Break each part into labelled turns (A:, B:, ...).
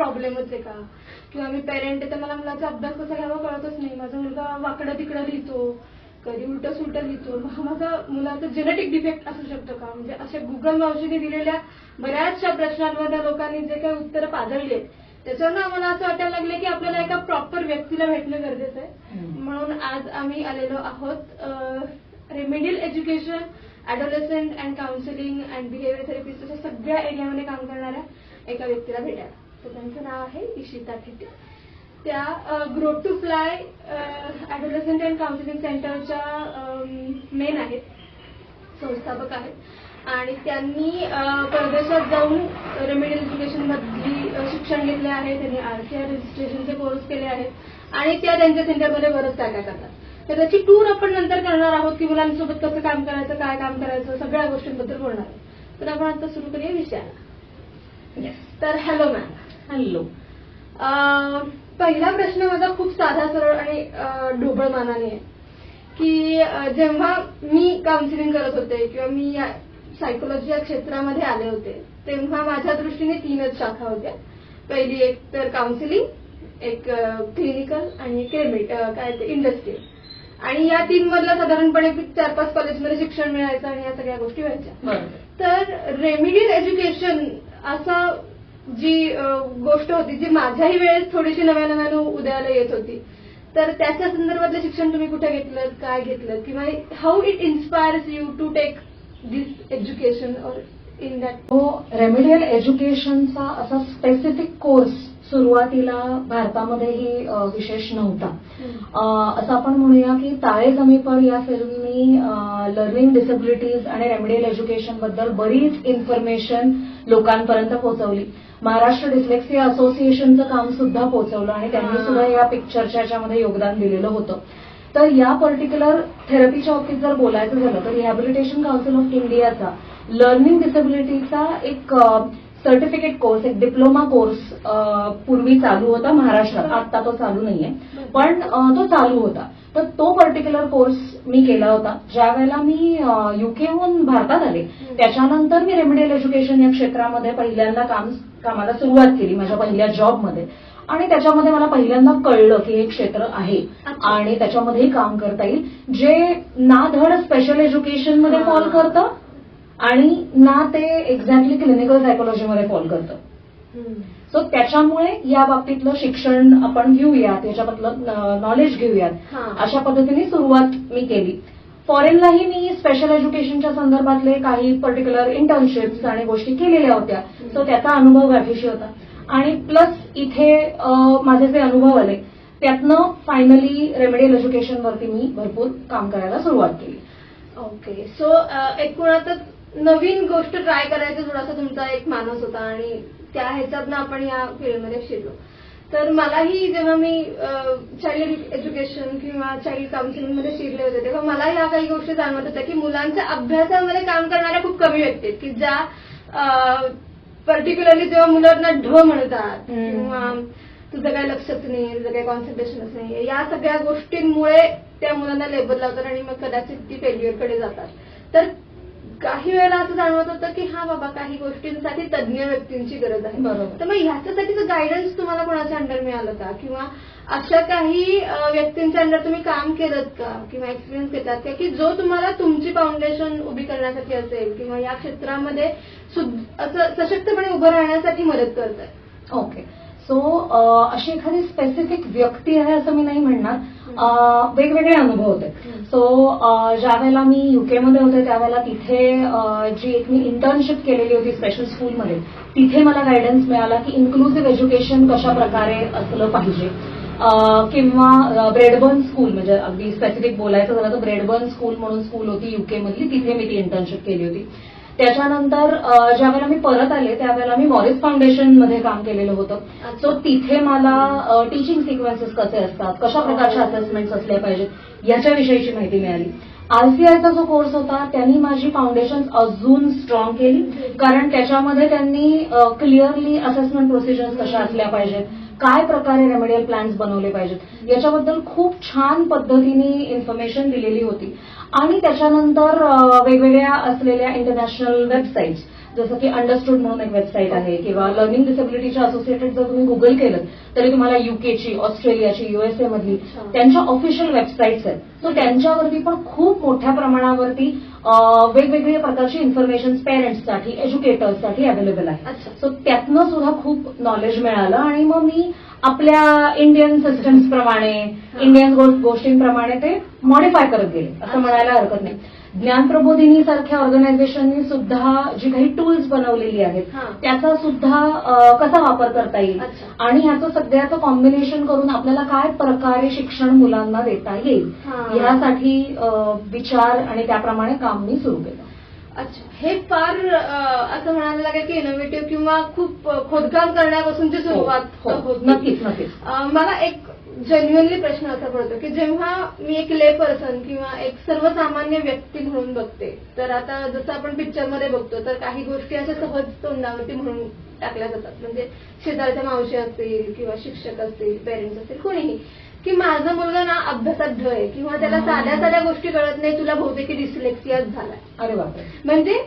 A: प्रॉब्लेमच आहे का? किंवा मी पेरेंट आहे तर मला मुलाचा अभ्यास कसा घ्यावा कळतच नाही. माझा मुलगा वाकडं तिकडं लिहितो कधी उलट सुलट लिहितो. मग माझा मुलाचं जेनेटिक डिफेक्ट असू शकतो का? म्हणजे अशा गुगल मावशीने दिलेल्या बऱ्याचशा प्रश्नांवर त्या लोकांनी जे काही उत्तरं पादळली आहेत त्याच्यावरून आम्हाला असं वाटायला लागलं की आपल्याला एका प्रॉपर व्यक्तीला भेटणं गरजेचं आहे. म्हणून आज आम्ही आलेलो आहोत remedial education adolescent and counselling and behaviour therapist अशा सगळ्या एरियामध्ये काम करणाऱ्या एका व्यक्तीला भेटायला. तर त्यांचं नाव आहे इशिता ठेटे त्या grow to fly adolescent and counselling सेंटरच्या मेन आहेत संस्थापक आहेत. आणि त्यांनी परदेशात जाऊन रेमेडियल एज्युकेशन मधली अ, शिक्षण घेतले आहे. त्यांनी आरटीआय रजिस्ट्रेशनचे कोर्स केले आहेत. आणि त्या त्यांच्या सेंटरमध्ये बरंच काय करतात. तर त्याची टूर आपण नंतर करणार आहोत की मुलांसोबत कसं काम करायचं काय काम करायचं सगळ्या गोष्टींबद्दल बोलणार आहोत. तर आपण आता सुरू करूया विषयाला. तर हॅलो मॅम
B: हॅलो.
A: पहिला प्रश्न माझा खूप साधा सरळ आणि ढोबळ मानाने आहे. की जेव्हा मी काउन्सिलिंग करत होते किंवा मी या सायकोलॉजी या क्षेत्रामध्ये आले होते तेव्हा माझ्या दृष्टीने तीनच शाखा होत्या. पहिली एक तर काउन्सिलिंग एक क्लिनिकल आणि काय ते इंडस्ट्रियल आणि या तीन मधला साधारणपणे चार पाच कॉलेजमध्ये शिक्षण मिळायचं आणि या सगळ्या गोष्टी व्हायच्या. तर रेमिडियल एज्युकेशन असं जी गोष्ट होती जी माझ्याही वेळेस थोडीशी नव्या नव्यानं उदयाला येत होती. तर त्याच्या संदर्भातलं शिक्षण तुम्ही कुठे घेतलं काय घेतलं किंवा how it inspires you to take this education और इन दॅट
B: हो रेमेडियल एज्युकेशनचा असा स्पेसिफिक कोर्स सुरुवातीला भारतामध्येही विशेष नव्हता. असं आपण म्हणूया की ताळे जमीपर या फिल्मनी लर्निंग डिसेबिलिटीज आणि रेमेडियल एज्युकेशनबद्दल बरीच इन्फॉर्मेशन लोकांपर्यंत पोहोचवली. महाराष्ट्र डिस्लेक्सिया असोसिएशनचं काम सुद्धा पोहोचवलं आणि त्यांनी. सुद्धा या पिक्चरच्या याच्यामध्ये योगदान दिलेलं होतं. तर या पर्टिक्युलर थेरपीच्या बाबतीत जर बोलायचं झालं तर रिहॅबिलिटेशन काउन्सिल ऑफ इंडियाचा लर्निंग डिसेबिलिटीचा एक सर्टिफिकेट कोर्स एक डिप्लोमा कोर्स पूर्वी चालू होता महाराष्ट्रात. आता तो चालू नाहीये. पण तो चालू होता. तर तो पर्टिक्युलर कोर्स मी केला होता. ज्या वेळेला मी युकेहून भारतात आले त्याच्यानंतर मी रेमेडियल एज्युकेशन या क्षेत्रामध्ये पहिल्यांदा काम कामाला सुरुवात केली माझ्या पहिल्या जॉबमध्ये आणि त्याच्यामध्ये मला पहिल्यांदा कळलं की हे क्षेत्र आहे. आणि त्याच्यामध्येही काम करता येईल. जे ना धड स्पेशल
A: एज्युकेशनमध्ये.
B: फॉल करतं आणि ना ते एक्झॅक्टली क्लिनिकल सायकोलॉजीमध्ये फॉल करतं. सो त्याच्यामुळे या बाबतीतलं शिक्षण आपण घेऊयात याच्याबद्दल नॉलेज घेऊयात. अशा पद्धतीने सुरुवात मी केली. फॉरेनलाही मी स्पेशल एज्युकेशनच्या संदर्भातले काही पर्टिक्युलर इंटर्नशिप्स आणि गोष्टी केलेल्या होत्या. सो त्याचा अनुभव गाठीशी होता. आणि प्लस इथे माझे जे अनुभव आले त्यातनं फायनली रेमेडियल एज्युकेशनवरती मी भरपूर काम करायला सुरुवात केली.
A: ओके सो एकूणातच नवीन गोष्ट ट्राय करायचा थोडासा तुमचा एक मानस होता आणि त्या ह्याच्यातनं आपण या फील्डमध्ये शिरलो तर मलाही जेव्हा मी चाइल्ड एज्युकेशन किंवा चाइल्ड काउन्सिलिंगमध्ये शिरले होते तेव्हा मला या काही गोष्टी जाणवत होत्या की मुलांच्या अभ्यासामध्ये काम करणाऱ्या खूप कमी व्यक्ती आहेत की ज्या पर्टिक्युलरली जेव्हा मुलांना ढ म्हणतात. किंवा तुझं काही लक्षच नाही तुझं काही कॉन्सन्ट्रेशनच नाही या सगळ्या गोष्टींमुळे त्या मुलांना लेबल लावतात आणि मग कदाचित ती फेल्युअरकडे जातात तर काही वेळेला असं जाणवत होतं की हा बाबा काही गोष्टींसाठी तज्ज्ञ व्यक्तींची गरज आहे.
B: बरोबर.
A: तर मग ह्याच्यासाठीचं गायडन्स तुम्हाला कोणाच्या अंडर मिळालं का? किंवा अशा काही व्यक्तींच्या अंडर तुम्ही काम केलं का? किंवा एक्सपिरियन्स घेतात का? की जो तुम्हाला तुमची फाउंडेशन उभी करण्यासाठी असेल किंवा या क्षेत्रामध्ये असं सशक्तपणे उभं राहण्यासाठी मदत करत आहे
B: ओके सो अशी एखादी स्पेसिफिक व्यक्ती आहे असं मी नाही म्हणणार. वेगवेगळे अनुभव होते. सो ज्या वेळेला मी युकेमध्ये होते त्यावेळेला तिथे जी एक मी इंटर्नशिप केलेली होती स्पेशल स्कूलमध्ये तिथे मला गायडन्स मिळाला की इन्क्लुझिव्ह एज्युकेशन कशा प्रकारे असलं पाहिजे. किंवा ब्रेडबर्न स्कूल म्हणजे अगदी स्पेसिफिक बोलायचं झालं तर ब्रेडबर्न स्कूल म्हणून स्कूल होती युकेमधली तिथे मी ती इंटर्नशिप केली होती. त्याच्यानंतर अ, ज्या वेळेला मी परत आले त्यावेळेला मी मॉरिस फाउंडेशनमध्ये काम केलेलं होतं. सो तिथे मला टीचिंग सिक्वेन्सेस कसे असतात कशा प्रकारच्या असेसमेंट्स असल्या पाहिजेत याच्याविषयीची माहिती मिळाली. आरसीआयचा जो कोर्स होता त्यांनी माझी फाउंडेशन अजून स्ट्रॉंग केली. कारण त्याच्यामध्ये त्यांनी क्लिअरली असेसमेंट प्रोसिजर्स कशा असल्या पाहिजेत काय प्रकारे रेमेडियल प्लॅन्स बनवले पाहिजेत? याच्याबद्दल खूप छान पद्धतीने इन्फॉर्मेशन दिलेली होती. आणि त्याच्यानंतर वेगवेगळ्या असलेल्या इंटरनॅशनल वेबसाईट्स जसं की अंडरस्टूड म्हणून एक वेबसाईट आहे किंवा लर्निंग डिसेबिलिटीच्या असोसिएटेड जर तुम्ही गुगल केलं तरी तुम्हाला युकेची ऑस्ट्रेलियाची युएसए मधली. त्यांच्या ऑफिशियल वेबसाईट्स आहेत. सो त्यांच्यावरती पण खूप मोठ्या प्रमाणावरती वेगवेगळ्या प्रकारची इन्फॉर्मेशन पेरेंट्ससाठी एज्युकेटर्ससाठी अवेलेबल आहे. सो त्यातनं सुद्धा खूप नॉलेज मिळालं आणि मग मी आपल्या इंडियन सिस्टम्स प्रमाणे इंडियन गोष्टींप्रमाणे ते मॉडिफाय करत गेले. असं म्हणायला हरकत नाही. ज्ञान प्रबोधिनी सारख्या ऑर्गनायझेशननी सुद्धा जी काही टूल्स बनवलेली आहेत. त्याचा सुद्धा कसा वापर करता येईल. आणि ह्याचं सगळ्याचं कॉम्बिनेशन करून आपल्याला काय प्रकारे शिक्षण मुलांना देता येईल. यासाठी विचार आणि त्याप्रमाणे काम मी सुरू केलं
A: अच्छा हे फार असं म्हणायला लागेल की इनोव्हेटिव्ह किंवा खूप खोदकाम करण्यापासूनची सुरुवात
B: हो, हो.
A: होती
B: नक्कीच नक्कीच
A: मला एक जेन्युअनली प्रश्न असा पडतो की जेव्हा मी एक ले पर्सन किंवा एक सर्वसामान्य व्यक्ती म्हणून बघते तर आता जसं आपण पिक्चरमध्ये बघतो तर काही गोष्टी अशा सहज तोंडावरती म्हणून टाकल्या जातात. म्हणजे शेजारच्या मावशी असतील किंवा शिक्षक असतील पेरेंट्स असतील कोणीही. की माझा मुलगा ना अभ्यासात ढ आहे किंवा त्याला साध्या साध्या गोष्टी कळत नाही तुला बहुतेक डिस्लेक्सियाच झालाय.
B: अरे
A: म्हणजे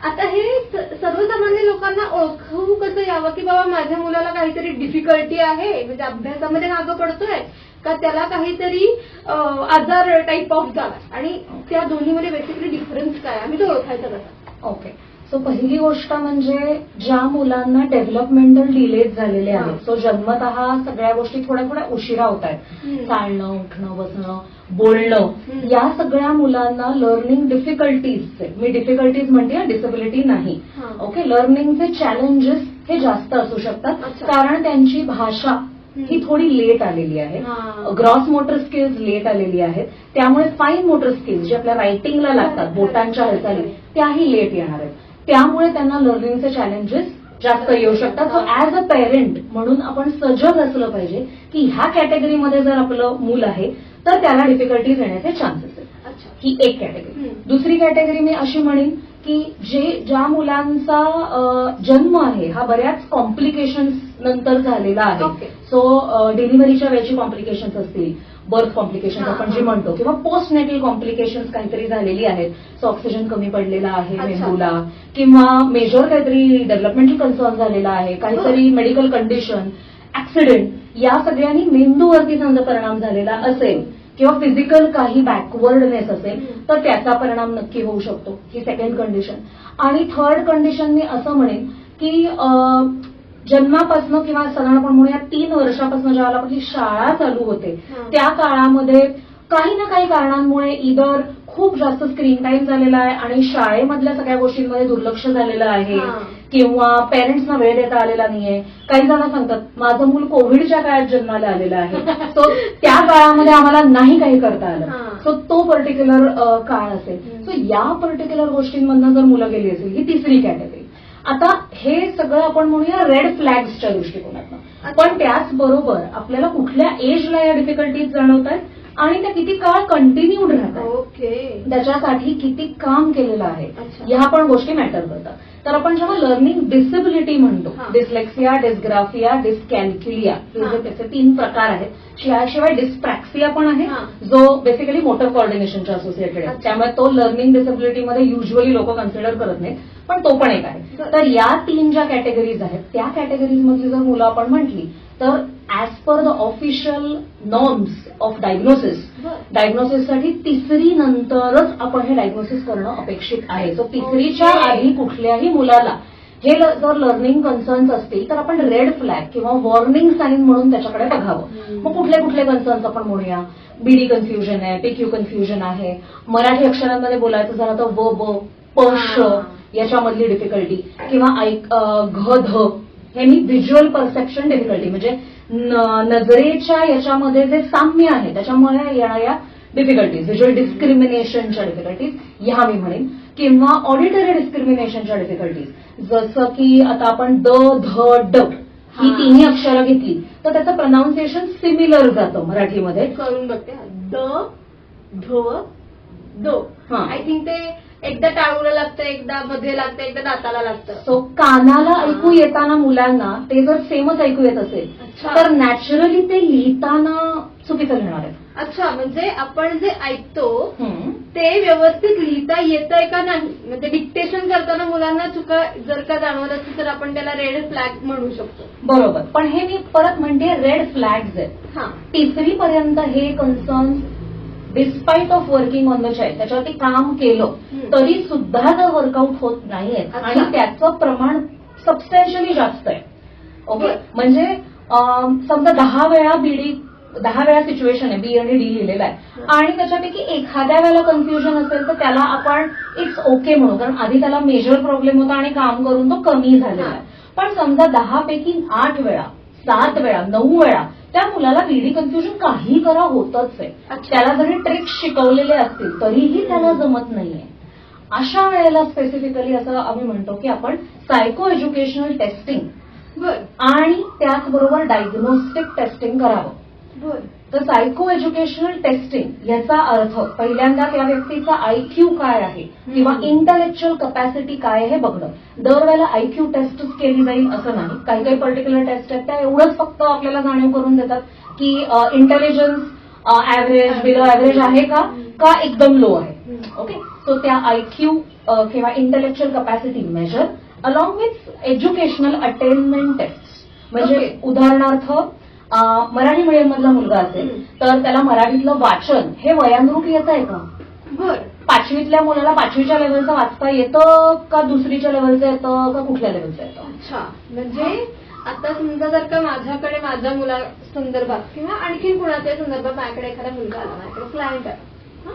A: आता हे सर्वसामान्य लोकांना ओळखू कसं यावं? की बाबा माझ्या मुलाला काहीतरी डिफिकल्टी आहे म्हणजे अभ्यासामध्ये मागं पडतोय का त्याला काहीतरी आजार टाईप ऑफ झाला? आणि त्या दोन्हीमध्ये बेसिकली डिफरन्स काय? आम्ही तो ओळखायचा कसा?
B: ओके सो पहिली गोष्ट म्हणजे ज्या मुलांना डेव्हलपमेंटल डिलेज झालेले. आहेत सो जन्मतः सगळ्या गोष्टी थोड्या थोड्या उशिरा होत आहेत. चालणं उठणं बसणं बोलणं. या सगळ्या मुलांना लर्निंग डिफिकल्टीज मी डिफिकल्टीज म्हणते डिसेबिलिटी नाही. ओके लर्निंगचे चॅलेंजेस हे जास्त असू शकतात. कारण त्यांची भाषा ही थोडी लेट आलेली आहे. ग्रॉस मोटर स्किल्स लेट आलेली आहेत त्यामुळे फाईन मोटर स्किल्स जे आपल्या रायटिंगला लागतात बोटांच्या हालचाली त्याही लेट येणार आहेत त्यामुळे त्यांना लर्निंगचे चॅलेंजेस जास्त येऊ शकतात. सो ऍज अ पेरेंट म्हणून आपण सजग असलं पाहिजे की ह्या कॅटेगरीमध्ये जर आपलं मूल आहे तर त्याला डिफिकल्टीज येण्याचे चान्सेस आहेत. ही एक कॅटेगरी. दुसरी कॅटेगरी मी अशी म्हणेन की जे ज्या मुलांचा जन्म आहे हा बऱ्याच कॉम्प्लिकेशन्स नंतर झालेला आहे. सो डिलिव्हरीच्या वेळची कॉम्प्लिकेशन्स असतील. बर्थ कॉम्प्लिकेशन्स
A: हा,
B: आपण जे. म्हणतो किंवा पोस्ट नेटल कॉम्प्लिकेशन्स काहीतरी झालेली आहेत सो ऑक्सिजन कमी पडलेला आहे. मेंदूला किंवा मेजर काहीतरी डेव्हलपमेंटल कन्सर्न झालेला आहे काहीतरी मेडिकल कंडिशन ऍक्सिडेंट या सगळ्यांनी मेंदूवरती समजा परिणाम झालेला असेल किंवा फिजिकल काही बॅकवर्डनेस असेल. तर त्याचा परिणाम नक्की होऊ शकतो ही सेकंड कंडिशन आणि थर्ड कंडिशन मी असं म्हणेन की जन्मापासून किंवा साधारण आपण म्हणूया तीन वर्षापासून ज्यावेळेला आपली शाळा चालू होते. त्या काळामध्ये काही ना काही कारणांमुळे इदर खूप जास्त स्क्रीन टाईम झालेला आहे आणि शाळेमधल्या सगळ्या गोष्टींमध्ये दुर्लक्ष झालेलं आहे. किंवा पेरेंट्सना वेळ देता आलेला नाहीये काही जण सांगतात माझं मूल कोविडच्या काळात जन्माला आलेलं आहे सो त्या काळामध्ये आम्हाला नाही काही करता आलं. सो तो पर्टिक्युलर काळ असेल. सो या पर्टिक्युलर गोष्टींमधनं जर मुलं गेली असेल ही तिसरी कॅटेगरी आता हे सगळं आपण म्हणूया रेड फ्लॅग्सच्या दृष्टिकोनातनं. पण त्याचबरोबर आपल्याला कुठल्या एजला या डिफिकल्टीज जाणवत आहेत आणि त्या किती काळ कंटिन्यूड राहतात
A: ओके
B: त्याच्यासाठी किती काम केलेलं आहे. ह्या पण गोष्टी मॅटर करतात तर आपण जेव्हा लर्निंग डिसेबिलिटी म्हणतो. डिस्लेक्सिया डिस्ग्राफिया डिस्कॅल्क्युलिया हे त्याचे तीन प्रकार आहेत याशिवाय डिस्प्रॅक्सिया पण आहे. जो बेसिकली मोटर कॉर्डिनेशनच्या असोसिएटेड आहे. त्यामुळे तो लर्निंग डिसेबिलिटीमध्ये युजली लोक कन्सिडर करत नाहीत पण तो पण एक आहे. तर या तीन ज्या कॅटेगरीज आहेत त्या कॅटेगरीज मधली जर मुलं आपण म्हटली तर as per the official norms of diagnosis. डायग्नोसिससाठी तिसरी नंतरच आपण हे डायग्नोसिस करणं अपेक्षित आहे सो तिसरीच्या. आधी कुठल्याही मुलाला हे जर लर्निंग कन्सर्न्स असतील तर आपण रेड फ्लॅग किंवा वॉर्निंग साईन म्हणून त्याच्याकडे बघावं. मग कुठले कुठले कन्सर्न्स आपण म्हणूया बीडी कन्फ्युजन आहे पीक्यू कन्फ्युजन आहे मराठी अक्षरांमध्ये बोलायचं झालं तर व ब प श. याच्यामधली डिफिकल्टी किंवा ऐक घ ध हे मी व्हिज्युअल परसेप्शन डिफिकल्टी म्हणजे न- नजरेच्या याच्यामध्ये जे साम्य आहे त्याच्यामुळे येणाऱ्या डिफिकल्टीज व्हिज्युअल डिस्क्रिमिनेशनच्या डिफिकल्टीज ह्या मी म्हणेन. किंवा ऑडिटरी डिस्क्रिमिनेशनच्या डिफिकल्टीज जसं की आता आपण द ध ड ही. तिन्ही अक्षरं घेतली तर त्याचं प्रनाऊन्सिएशन सिमिलर जातं मराठीमध्ये.
A: करून बघते. द ध
B: हा.
A: आय थिंक ते एकदा टाळूला लागतं एकदा मध्ये लागतं एकदा दाताला लागतं.
B: सो कानाला ऐकू येताना मुलांना ते जर सेमच ऐकू येत असेल
A: अच्छा.
B: तर नॅचरली ते लिहिताना चुकीचं लिहिणार आहे
A: अच्छा म्हणजे आपण जे ऐकतो
B: हम्म.
A: ते व्यवस्थित लिहिता येतंय का नाही? म्हणजे डिक्टेशन करताना मुलांना चुका जर का जाणवत असतील तर आपण त्याला रेड फ्लॅग म्हणू शकतो.
B: बरोबर. पण हे मी परत म्हणते रेड फ्लॅग्स आहेत.
A: हा.
B: तिसरी पर्यंत हे concern despite of working on the child त्याच्यावरती काम केलं. तरी सुद्धा जर वर्कआउट होत नाहीये. आणि त्याचं प्रमाण सबस्टॅन्शियली जास्त आहे. ओके. म्हणजे समजा दहा वेळा बीडी दहा वेळा सिच्युएशन आहे बी आणि डी लिहिलेलं आहे. आणि त्याच्यापैकी एखाद्या वेळेला कन्फ्युजन असेल तर त्याला आपण इट्स ओके म्हणू. कारण आधी त्याला मेजर प्रॉब्लेम होता आणि काम करून तो कमी झालेला आहे. पण समजा दहा पैकी आठ वेळा सात वेळा नऊ वेळा. त्या मुलाला बीडी कन्फ्युजन काही करा होतच आहे. त्याला जरी ट्रिक्स शिकवलेले असतील तरीही त्याला जमत नाहीये. अशा वेळेला स्पेसिफिकली असं आम्ही म्हणतो की आपण सायको एज्युकेशनल टेस्टिंग आणि त्याचबरोबर डायग्नोस्टिक टेस्टिंग करावं. तर सायको एज्युकेशनल टेस्टिंग याचा अर्थ पहिल्यांदा त्या व्यक्तीचा आयक्यू काय आहे किंवा. इंटलेक्च्युअल कपॅसिटी काय आहे हे बघणं दरवेळेला आयक्यू टेस्टच केली जाईल असं नाही काही काही पर्टिक्युलर टेस्ट आहेत त्या एवढंच फक्त आपल्याला जाणीव करून देतात की इंटेलिजन्स ऍव्हरेज बिलो ऍव्हरेज आहे का का एकदम लो आहे. ओके सो त्या आयक्यू किंवा intellectual capacity measure along with educational attainment test म्हणजे. उदाहरणार्थ मराठी मीडियम मधला मुलगा असेल. तर त्याला मराठीतलं वाचन हे वयानुरूप येत आहे का?
A: बर.
B: पाचवीतल्या मुलाला पाचवीच्या लेवलचं वाचता येतं का दुसरीच्या लेवलचं येतं का कुठल्या लेवलचं येतं?
A: अच्छा. म्हणजे आता समजा जर का माझ्याकडे माझ्या मुला संदर्भात किंवा आणखी कुणाच्या संदर्भात माझ्याकडे एखादा मुलगा आला माझ्याकडे क्लायंट आहे हं?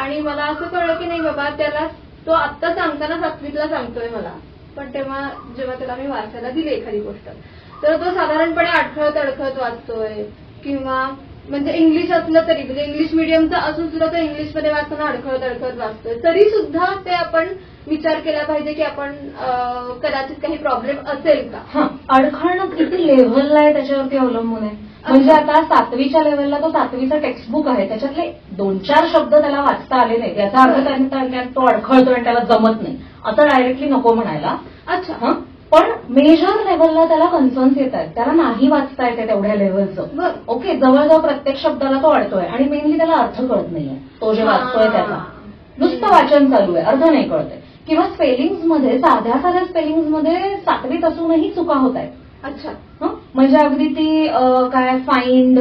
A: आणि मला असं कळलं की नाही बाबा त्याला तो आत्ता सांगताना सातवीतला सांगतोय मला. पण तेव्हा जेव्हा त्याला मी वाचायला दिली एखादी गोष्ट तर तो साधारणपणे अडखळत अडखळत वाचतोय किंवा म्हणजे इंग्लिश असलं तरी म्हणजे इंग्लिश मिडियमचं असून सुद्धा तो इंग्लिशमध्ये वाचताना अडखळत अडखळत वाचतोय. तरी सुद्धा ते आपण विचार केला पाहिजे की आपण कदाचित काही प्रॉब्लेम असेल का?
B: अडखळणं किती लेव्हलला आहे त्याच्यावरती अवलंबून आहे? म्हणजे आता सातवीच्या लेवलला तो सातवीचा टेक्स्टबुक आहे. त्याच्यातले दोन चार शब्द त्याला वाचता आले नाहीत. याचा अर्थ त्यांनी त्या- तो अडखळतोय आणि त्याला जमत नाही. असं डायरेक्टली नको म्हणायला.
A: अच्छा.
B: हं? पण मेजर लेवलला त्याला कन्सर्न्स येत आहेत. त्याला नाही वाचता येते तेवढ्या लेवलचं
A: बर.
B: ओके जवळजवळ प्रत्येक शब्दाला तो अडतोय आणि मेनली त्याला अर्थ कळत नाहीये. तो जे वाचतोय त्याचा. नुसतं वाचन चालू आहे. अर्थ नाही कळतंय. किंवा स्पेलिंग्समध्ये साध्या साध्या स्पेलिंग्समध्ये सातवीत असूनही चुका होत आहेत.
A: अच्छा?
B: म्हणजे अगदी ती काय फाइंड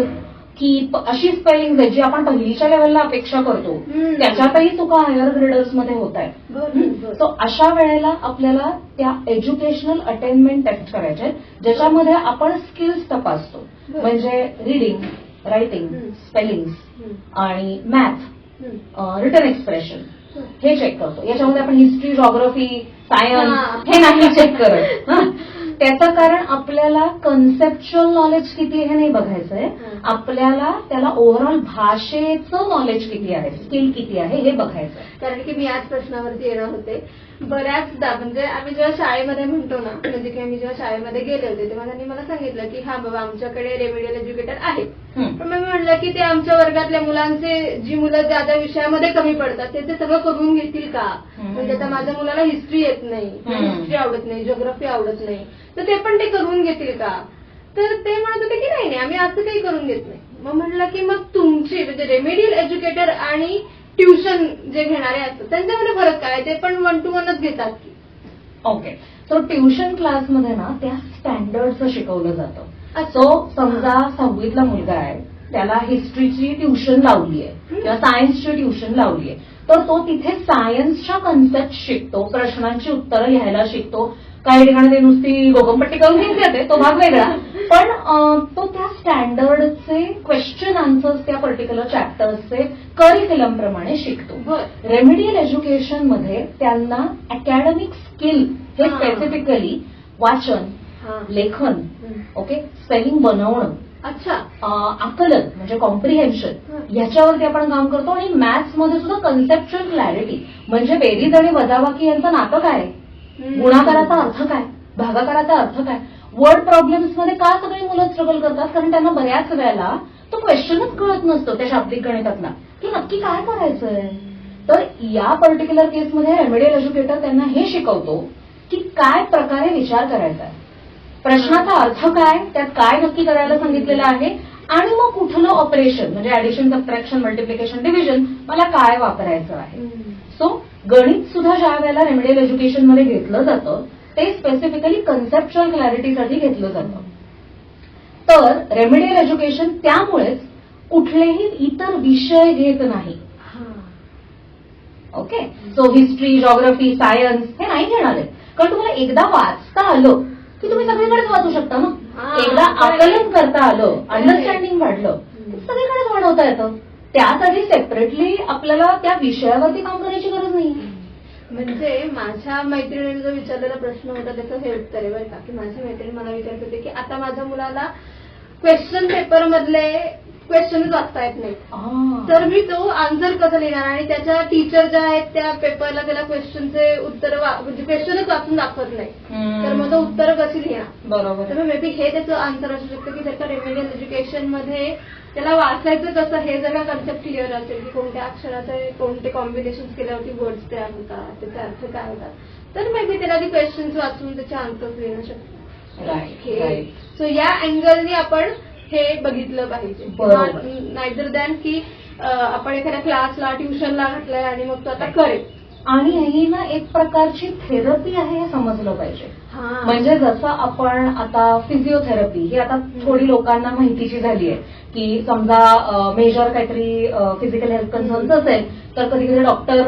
B: कीप अशी स्पेलिंग आहे जी आपण पहिलीच्या लेवलला अपेक्षा करतो. त्याच्यातही चुका हायर ग्रेडर्समध्ये होत आहेत
A: बर
B: सो अशा वेळेला आपल्याला त्या एज्युकेशनल अटेनमेंट टेस्ट करायचे आहेत, ज्याच्यामध्ये आपण स्किल्स तपासतो. म्हणजे रिडिंग रायटिंग. स्पेलिंग. आणि मॅथ. रिटर्न एक्सप्रेशन
A: हं.
B: चेक करतो याच्यामध्ये आपण हिस्ट्री जॉग्रफी. सायन्स हे नाही चेक करत? त्याचं कारण आपल्याला कन्सेप्च्युअल नॉलेज किती आहे हे नाही बघायचंय. आपल्याला त्याला ओव्हरऑल भाषेचं नॉलेज किती आहे स्किल किती आहे हे बघायचंय.
A: कारण की मी याच प्रश्नावरती येणार होते. बऱ्याचदा म्हणजे आम्ही जेव्हा शाळेमध्ये म्हणतो ना म्हणजे की आम्ही जेव्हा शाळेमध्ये गेले होते तेव्हा त्यांनी मला सांगितलं की हा बाबा आमच्याकडे रेमेडियल एज्युकेटर आहेत
B: हं.
A: पण मी म्हणलं की ते आमच्या वर्गातल्या मुलांचे जी मुलं ज्या ज्या विषयामध्ये कमी पडतात ते ते सगळं करून घेतील का. म्हणजे आता माझ्या मुलाला हिस्ट्री येत नाही. हिस्ट्री आवडत नाही जिओग्राफी आवडत नाही तर ते पण ते करून घेतील का तर ते म्हणत होते की नाही नाही आम्ही असं काही करून घेत नाही मग म्हणलं की मग तुमची म्हणजे रेमेडियल एज्युकेटर आणि ट्युशन जे घेणारे असतात त्यांच्यामध्ये फरक काय ते पण वन टू वनच घेतात की
B: ओके सो ट्युशन क्लासमध्ये ना त्या स्टँडर्डचं शिकवलं जातं. सो समजा सहावीतला मुलगा आहे त्याला हिस्ट्रीची ट्युशन लावली आहे. किंवा सायन्सची ट्युशन लावली आहे तर तो तिथे सायन्सच्या कन्सेप्ट शिकतो प्रश्नांची उत्तरं लिहायला शिकतो काही ठिकाणी ते नुसती गोगमपट्टी करून घेते तो भाग वेगळा पण तो त्या स्टँडर्डचे क्वेश्चन आन्सर्स त्या पर्टिक्युलर चॅप्टर्सचे करिक्युलम प्रमाणे शिकतो रेमेडियल एज्युकेशनमध्ये त्यांना अकॅडमिक स्किल हे. स्पेसिफिकली वाचन लेखन. ओके स्पेलिंग बनवणं
A: अच्छा
B: आकलन म्हणजे कॉम्प्रिहेन्शन
A: हं.
B: याच्यावरती आपण काम करतो आणि मॅथ्समध्ये सुद्धा कन्सेप्च्युअल क्लॅरिटी म्हणजे बेरीज आणि वजाबाकी यांचं नातं काय आहे? गुणाकाराचा अर्थ काय? भागाकाराचा अर्थ काय? वर्ड प्रॉब्लेम्समध्ये का सगळी मुलं स्ट्रगल करतात? कारण त्यांना बऱ्याच वेळेला तो क्वेश्चनच कळत नसतो त्या शाब्दिक गणितातला. की नक्की काय करायचंय? तर या पर्टिक्युलर केसमध्ये रेमेडियल एज्युकेटर त्यांना हे शिकवतो की काय प्रकारे विचार करायचा. आहे प्रश्नाचा अर्थ काय? त्यात काय नक्की करायला सांगितलेलं आहे? आणि मग कुठलं ऑपरेशन म्हणजे ऍडिशन सबट्रॅक्शन मल्टिप्लिकेशन डिव्हिजन मला काय वापरायचं आहे? सो गणित सुद्धा ज्या वेळेला रेमेडियल एज्युकेशनमध्ये घेतलं जातं ते स्पेसिफिकली कन्सेप्च्युअल क्लॅरिटीसाठी घेतलं जातं. तर रेमेडियल एज्युकेशन त्यामुळेच कुठलेही इतर विषय घेत नाही. Okay so history geography science हे नाही घेणार आहेत. कारण तुम्हाला एकदा वाचता आलं की तुम्ही सगळीकडेच वाचू शकता ना. एकदा. आकलन करता आलं. अंडरस्टँडिंग वाढलं सगळीकडेच वाढवता येतं. त्यासाठी सेपरेटली आपल्याला त्या विषयावरती काम करायची गरज नाही.
A: म्हणजे माझ्या मैत्रिणीने जो विचारलेला प्रश्न होता त्याचं हे उत्तर आहे बरं का. की माझी मैत्रीण मला विचारत होती की आता माझ्या मुलाला क्वेश्चन पेपर मधले क्वेश्चन वाचता येत नाही तर मी तो आन्सर कसं लिहिणार आणि त्याच्या टीचर ज्या आहेत त्या पेपरला त्याला क्वेश्चनचे उत्तर म्हणजे क्वेश्चनच वाचून दाखवत नाही. तर मग तो उत्तर कशी लिहिणार?
B: बरोबर
A: तर मे बी हे त्याचं आन्सर असू शकतं की का रेमेडियल एज्युकेशनमध्ये त्याला वाचायचं कसं हे जर का कन्सेप्ट क्लिअर असेल की कोणत्या अक्षराचे कोणते कॉम्बिनेशन केल्यावरती वर्ड्स तयार होतात त्याचे अर्थ काय होतात तर मे बी त्याला ती क्वेश्चन्स वाचून त्याचे आन्सर्स लिहिणं शकतो सो या अँगलने आपण हे बघितलं पाहिजे. नायदर दॅन की आपण एखाद्या क्लासला ट्युशनला घातलंय आणि मग तो आता करेल.
B: आणि ही ना एक प्रकारची थेरपी आहे हे समजलं पाहिजे.
A: हा.
B: म्हणजे जसं आपण आता फिजिओथेरपी ही आता थोडी लोकांना माहितीची झाली आहे की समजा मेजर काहीतरी फिजिकल हेल्थ कन्सर्न्स असेल तर कधी कधी डॉक्टर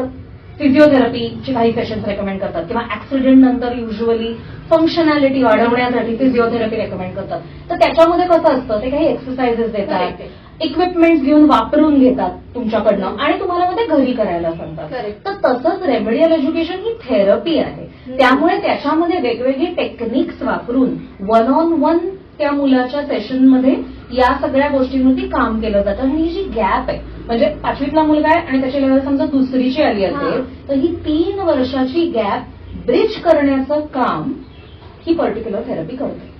B: फिजिओथेरपीची काही सेशन्स रेकमेंड करतात किंवा ऍक्सिडेंट नंतर युजली फंक्शनॅलिटी वाढवण्यासाठी फिजिओथेरपी रेकमेंड करतात तर त्याच्यामध्ये कसं असतं ते काही एक्सरसाइजेस देतात. इक्विपमेंट्स घेऊन वापरून घेतात तुमच्याकडनं आणि तुम्हाला मग ते घरी करायला सांगतात. तर तसंच रेमेडियल एज्युकेशन ही थेरपी आहे. त्यामुळे त्याच्यामध्ये वेगवेगळी टेक्निक्स वापरून वन ऑन वन त्या मुलाच्या सेशनमध्ये या सगळ्या गोष्टींवरती काम केलं जातं आणि ही जी गॅप आहे म्हणजे पाचवीतला मुलगा आहे आणि त्याची लेवल समजा दुसरीची आली असेल. तर ही तीन वर्षाची गॅप ब्रिज करण्याचं काम ही पर्टिक्युलर थेरपी करते